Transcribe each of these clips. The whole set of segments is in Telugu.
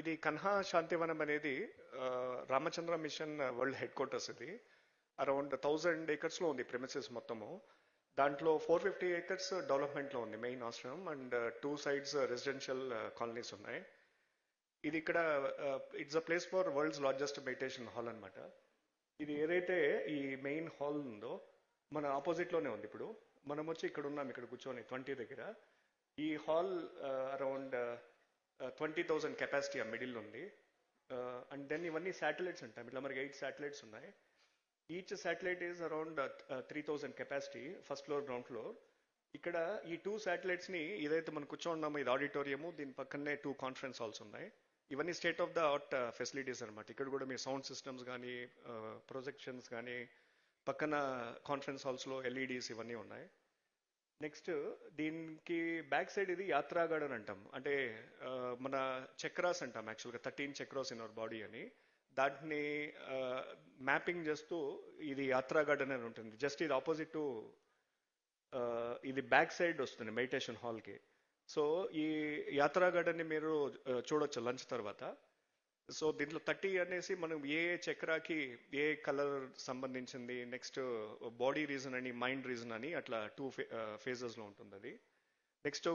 ఇది కన్హా శాంతివనం అనేది Ramchandra machine world headquarters ఇది. అరౌండ్ థౌజండ్ ఏకర్స్లో ఉంది ప్రిమిసెస్ మొత్తము. దాంట్లో ఫోర్ ఫిఫ్టీ ఏకర్స్ డెవలప్మెంట్లో ఉంది మెయిన్ ఆశ్రమం and two sides residential colonies ఉన్నాయి. ఇది ఇక్కడ it's a place for world's largest meditation hall అన్నమాట. ఇది ఏదైతే ఈ మెయిన్ హాల్ ఉందో మన ఆపోజిట్లోనే ఉంది ఇప్పుడు. మనం వచ్చి ఇక్కడ ఉన్నాం ఇక్కడ కూర్చొని ట్వంటీ దగ్గర. ఈ hall around twenty thousand capacity ఆ మిడిల్ ఉంది. అండ్ దెన్ ఇవన్నీ శాటిలైట్స్ ఉంటాయి. ఇట్లా మనకి ఎయిట్ శాటిలైట్స్ ఉన్నాయి. Each satellite is around three thousand capacity first floor ground floor ఇక్కడ ఈ టూ శాటిలైట్స్ని ఇదైతే ఏదైతే మనం కూర్చోన్నామో ఇది ఆడిటోరియము దీని పక్కనే టూ కాన్ఫరెన్స్ హాల్స్ ఉన్నాయి. ఇవన్నీ state of the art facilities అనమాట ఇక్కడ కూడా మీ సౌండ్ సిస్టమ్స్ కానీ ప్రొజెక్షన్స్ కానీ పక్కన కాన్ఫరెన్స్ హాల్స్లో ఎల్ఈడీస్ ఇవన్నీ ఉన్నాయి. నెక్స్ట్ దీని బ్యాక్ సైడ్ ఇది యాత్రా గార్డెన్ అంటాం. అంటే మన చక్రాస్ అంటాం యాక్చువల్గా thirteen chakras in our body అని. దాన్ని మ్యాపింగ్ చేస్తూ ఇది యాత్రా గార్డెన్ అని ఉంటుంది. జస్ట్ ఇది ఆపోజిట్ టు ఇది బ్యాక్ సైడ్ వస్తుంది మెడిటేషన్ హాల్కి. సో ఈ యాత్రా గార్డెన్ని మీరు చూడొచ్చు లంచ్ తర్వాత. సో దీంట్లో థర్టీ అనేసి మనం ఏ చక్రాకి ఏ కలర్ సంబంధించింది నెక్స్ట్ బాడీ రీజన్ అని మైండ్ రీజన్ అని అట్లా టూ ఫేజెస్లో ఉంటుంది అది. నెక్స్ట్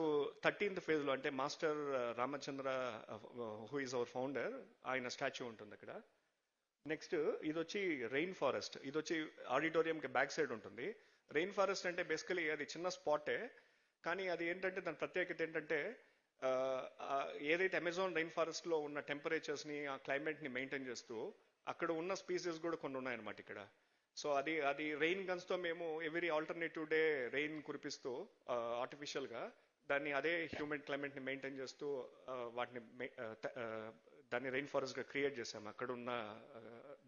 థర్టీన్త్ ఫేజ్లో అంటే master uh, Ramchandra who is our founder ఆయన స్టాచ్యూ ఉంటుంది అక్కడ. నెక్స్ట్ ఇది వచ్చి రెయిన్ ఫారెస్ట్ ఇది వచ్చి ఆడిటోరియంకి బ్యాక్ సైడ్ ఉంటుంది. రెయిన్ ఫారెస్ట్ అంటే బేసికలీ అది చిన్న స్పాటే కానీ అది ఏంటంటే దాని ప్రత్యేకత ఏంటంటే uh, uh, ఏదైతే అమెజాన్ రెయిన్ ఫారెస్ట్లో ఉన్న టెంపరేచర్స్ని ఆ క్లైమేట్ని మెయింటైన్ చేస్తూ అక్కడ ఉన్న స్పీసీస్ కూడా కొన్ని ఉన్నాయన్నమాట ఇక్కడ. సో అది అది రెయిన్ గన్స్తో మేము ఎవ్రీ ఆల్టర్నేటివ్ డే రెయిన్ కురిపిస్తూ ఆర్టిఫిషియల్గా దాన్ని అదే హ్యూమన్ క్లైమేట్ని మెయింటైన్ చేస్తూ వాటిని దాన్ని రెయిన్ ఫారెస్ట్గా క్రియేట్ చేసాము అక్కడ ఉన్న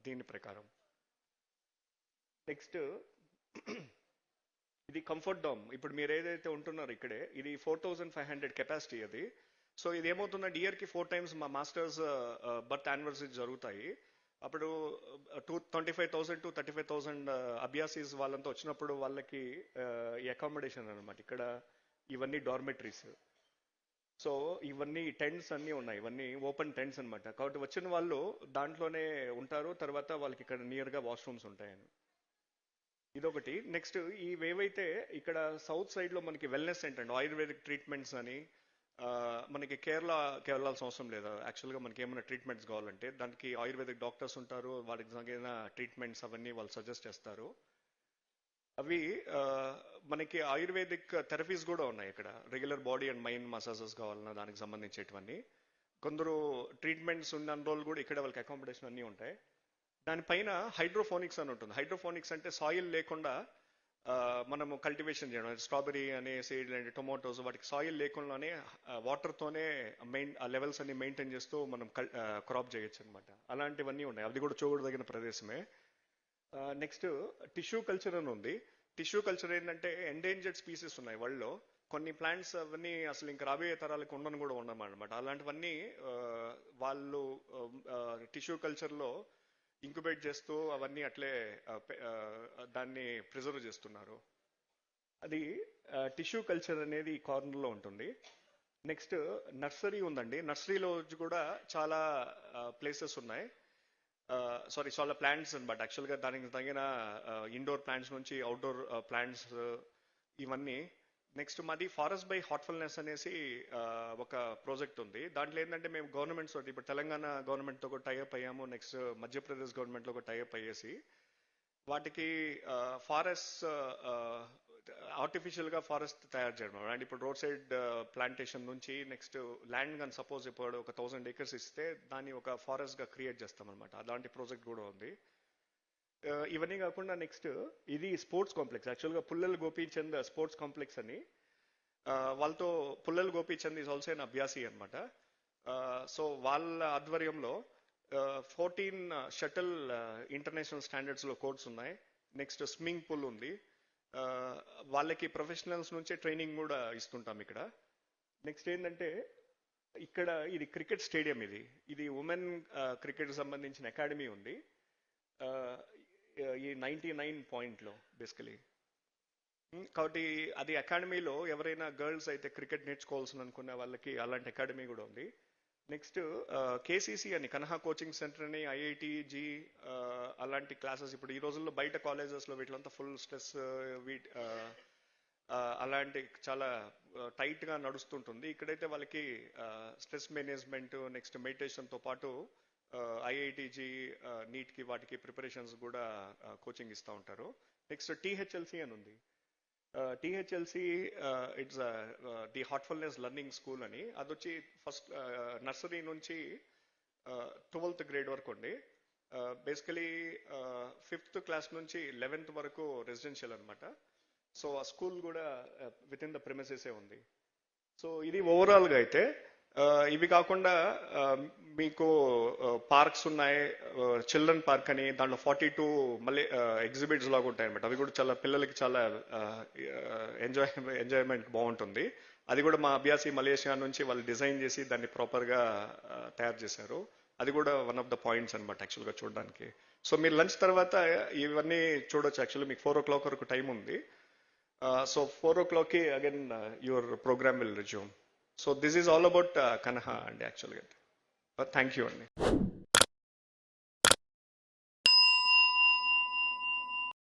దీని ప్రకారం. నెక్స్ట్ ఇది కంఫర్ట్ డోమ్ ఇప్పుడు మీరు ఏదైతే ఉంటున్నారో ఇక్కడే ఇది four thousand five hundred capacity అది. సో ఇది ఏమవుతుందంటే ఇయర్కి ఫోర్ టైమ్స్ మా మాస్టర్స్ బర్త్ యానివర్సరీ జరుగుతాయి. అప్పుడు two twenty five thousand to thirty five thousand అభ్యాసీస్ వాళ్ళంతా వచ్చినప్పుడు వాళ్ళకి ఈ అకామిడేషన్ అనమాట ఇక్కడ ఇవన్నీ డార్మెటరీస్ సో ఇవన్నీ టెంట్స్ అన్నీ ఉన్నాయి. ఇవన్నీ ఓపెన్ టెంట్స్ అనమాట కాబట్టి వచ్చిన వాళ్ళు దాంట్లోనే ఉంటారు. తర్వాత వాళ్ళకి ఇక్కడ నియర్గా వాష్రూమ్స్ ఉంటాయని. ఇదొకటి. నెక్స్ట్ ఇవేవైతే ఇక్కడ సౌత్ సైడ్లో మనకి వెల్నెస్ సెంటర్ అండి ఆయుర్వేదిక్ ట్రీట్మెంట్స్ అని మనకి కేరళకి వెళ్ళాల్సిన అవసరం లేదు. యాక్చువల్గా మనకి ఏమైనా ట్రీట్మెంట్స్ కావాలంటే దానికి ఆయుర్వేదిక్ డాక్టర్స్ ఉంటారు. వాటికి తగిన ట్రీట్మెంట్స్ అవన్నీ వాళ్ళు సజెస్ట్ చేస్తారు. అవి మనకి ఆయుర్వేదిక్ థెరపీస్ కూడా ఉన్నాయి ఇక్కడ. Regular body and mind massages కావాలన్నా దానికి సంబంధించేటివన్నీ. కొందరు ట్రీట్మెంట్స్ ఉన్న రోజులు కూడా ఇక్కడ వాళ్ళకి అకామిడేషన్ అన్నీ ఉంటాయి. దానిపైన హైడ్రోఫోనిక్స్ అని ఉంటుంది. హైడ్రోఫోనిక్స్ అంటే సాయిల్ లేకుండా మనము కల్టివేషన్ చేయడం స్ట్రాబెరీ అనేసి ఇలాంటి టొమాటోస్ వాటికి సాయిల్ లేకుండానే వాటర్ తోనే మెయిన్ ఆ లెవెల్స్ అన్ని మెయింటైన్ చేస్తూ మనం క్రాప్ చేయొచ్చు అనమాట అలాంటివన్నీ ఉన్నాయి. అది కూడా చూడదగిన ప్రదేశమే. నెక్స్ట్ టిష్యూ కల్చర్ అని ఉంది. టిష్యూ కల్చర్ ఏంటంటే ఎండేంజర్డ్ స్పీసెస్ ఉన్నాయి వరల్డ్లో. కొన్ని ప్లాంట్స్ అవన్నీ అసలు ఇంకా రాబోయే తరాలకు ఉండను కూడా ఉండమన్నమాట. అలాంటివన్నీ వాళ్ళు టిష్యూ కల్చర్లో ఇంక్యుబేట్ చేస్తూ అవన్నీ అట్లే దాన్ని ప్రిజర్వ్ చేస్తున్నారు. అది టిష్యూ కల్చర్ అనేది ఈ కార్నర్లో ఉంటుంది. నెక్స్ట్ నర్సరీ ఉందండి. నర్సరీలో కూడా చాలా ప్లేసెస్ ఉన్నాయి. సారీ చాలా ప్లాంట్స్ అనమాట యాక్చువల్గా దానికి తగిన ఇండోర్ ప్లాంట్స్ నుంచి అవుట్డోర్ ప్లాంట్స్ ఇవన్నీ నెక్స్ట్ మాది ఫారెస్ట్ బై హార్ట్ఫుల్నెస్ అనేసి ఒక ప్రాజెక్ట్ ఉంది. దాంట్లో ఏంటంటే మేము గవర్నమెంట్స్ తోటి ఇప్పుడు తెలంగాణ గవర్నమెంట్తో కూడా టైఅప్ అయ్యాము నెక్స్ట్ మధ్యప్రదేశ్ గవర్నమెంట్లో కూడా టైఅప్ అయ్యేసి వాటికి ఫారెస్ట్ ఆర్టిఫిషియల్గా ఫారెస్ట్ తయారు చేయడం. అండ్ ఇప్పుడు రోడ్ సైడ్ ప్లాంటేషన్ నుంచి నెక్స్ట్ ల్యాండ్ కానీ సపోజ్ ఇప్పుడు ఒక థౌసండ్ ఏకర్స్ ఇస్తే దాన్ని ఒక ఫారెస్ట్గా క్రియేట్ చేస్తాం అనమాట అలాంటి ప్రాజెక్ట్ కూడా ఉంది. ఇవన్నీ కాకుండా నెక్స్ట్ ఇది స్పోర్ట్స్ కాంప్లెక్స్. యాక్చువల్గా పుల్లల్ గోపీచంద్ స్పోర్ట్స్ కాంప్లెక్స్ అని వాళ్ళతో Pullela Gopichand is also an అభ్యాసి అనమాట సో వాళ్ళ ఆధ్వర్యంలో ఫోర్టీన్ షటిల్ ఇంటర్నేషనల్ స్టాండర్డ్స్లో కోర్ట్స్ ఉన్నాయి. నెక్స్ట్ స్విమ్మింగ్ పూల్ ఉంది. వాళ్ళకి ప్రొఫెషనల్స్ నుంచే ట్రైనింగ్ కూడా ఇస్తుంటాం ఇక్కడ. నెక్స్ట్ ఏంటంటే ఇక్కడ ఇది క్రికెట్ స్టేడియం ఇది. ఇది ఉమెన్ క్రికెట్ సంబంధించిన అకాడమీ ఉంది. ఈ నైంటీ నైన్ పాయింట్లో బేసికలీ కాబట్టి అది అకాడమీలో ఎవరైనా గర్ల్స్ అయితే క్రికెట్ నేర్చుకోవాల్సిన అనుకునే వాళ్ళకి అలాంటి అకాడమీ కూడా ఉంది. నెక్స్ట్ కేసీసీ అని కనహా కోచింగ్ సెంటర్ అని ఐఐటి జీ అలాంటి క్లాసెస్ ఇప్పుడు ఈ రోజుల్లో బయట కాలేజెస్లో వీటిలంతా ఫుల్ స్ట్రెస్ వీటి అలాంటి చాలా టైట్గా నడుస్తుంటుంది. ఇక్కడైతే వాళ్ళకి స్ట్రెస్ మేనేజ్మెంట్ నెక్స్ట్ మెడిటేషన్తో పాటు ఐఐటిజీ నీట్కి వాటికి ప్రిపరేషన్స్ కూడా కోచింగ్ ఇస్తూ ఉంటారు. నెక్స్ట్ టీహెచ్ఎల్సి అని ఉంది. THLC it's the Heartfulness learning school అని. అది వచ్చి ఫస్ట్ నర్సరీ నుంచి ట్వెల్త్ గ్రేడ్ వరకు ఉంది. బేసికలీ ఫిఫ్త్ క్లాస్ నుంచి లెవెన్త్ వరకు రెసిడెన్షియల్ అనమాట సో ఆ స్కూల్ కూడా విత్ ఇన్ ద ప్రిమిసెసే ఉంది. సో ఇది ఓవరాల్గా అయితే ఇవి కాకుండా మీకు పార్క్స్ ఉన్నాయి చిల్డ్రన్ పార్క్ అని దాంట్లో ఫార్టీ టూ మళ్ళీ ఎగ్జిబిట్స్ లాగా ఉంటాయి అనమాట అవి కూడా చాలా పిల్లలకి చాలా ఎంజాయ్ ఎంజాయ్మెంట్ బాగుంటుంది. అది కూడా మా అభ్యాసి మలేషియా నుంచి వాళ్ళు డిజైన్ చేసి దాన్ని ప్రాపర్గా తయారు చేశారు. అది కూడా వన్ ఆఫ్ ద పాయింట్స్ అనమాట యాక్చువల్గా చూడడానికి. సో మీరు లంచ్ తర్వాత ఇవన్నీ చూడొచ్చు. యాక్చువల్లీ మీకు ఫోర్ ఓ క్లాక్ వరకు టైం ఉంది. సో ఫోర్ ఓ క్లాక్కి again your program will resume. So this is all about Kanha అండి యాక్చువల్గా థ్యాంక్ యూ అండి